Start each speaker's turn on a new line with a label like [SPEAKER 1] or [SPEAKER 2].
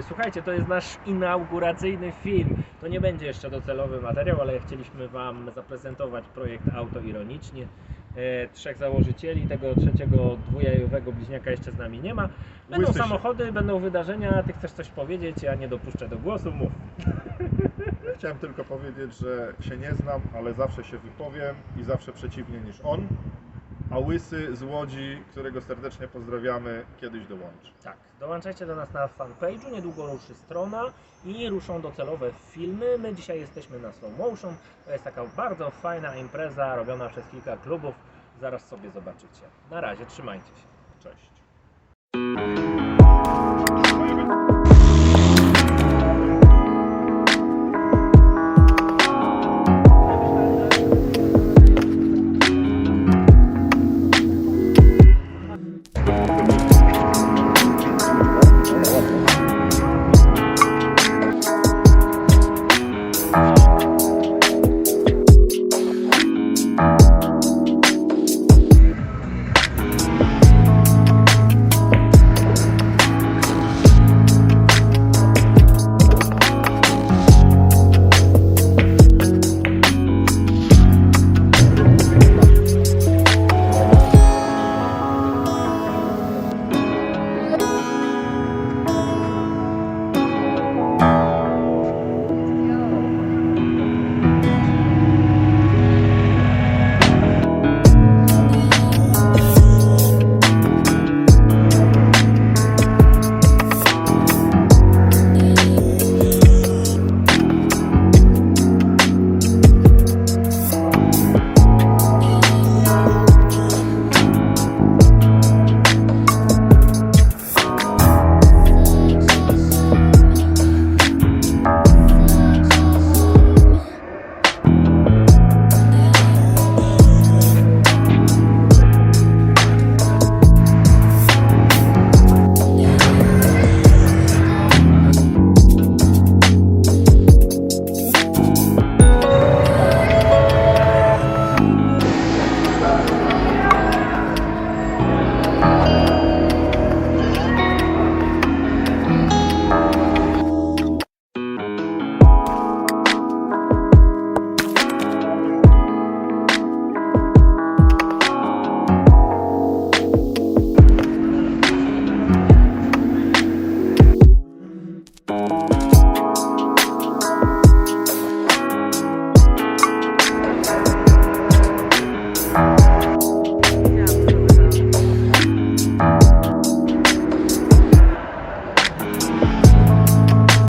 [SPEAKER 1] Słuchajcie, to jest nasz inauguracyjny film. To nie będzie jeszcze docelowy materiał, ale chcieliśmy Wam zaprezentować projekt Auto Ironicznie. E, trzech założycieli, tego trzeciego dwujajowego bliźniaka jeszcze z nami nie ma. Będą
[SPEAKER 2] się.
[SPEAKER 1] samochody, będą wydarzenia, Ty chcesz coś powiedzieć, ja nie dopuszczę do głosu, mów.
[SPEAKER 2] Chciałem tylko powiedzieć, że się nie znam, ale zawsze się wypowiem i zawsze przeciwnie niż on. A Łysy z Łodzi, którego serdecznie pozdrawiamy, kiedyś dołączy.
[SPEAKER 1] Tak, dołączajcie do nas na fanpage'u, niedługo ruszy strona i ruszą docelowe filmy. My dzisiaj jesteśmy na slow motion. To jest taka bardzo fajna impreza robiona przez kilka klubów. Zaraz sobie zobaczycie. Na razie, trzymajcie się.
[SPEAKER 2] Cześć. Thank you.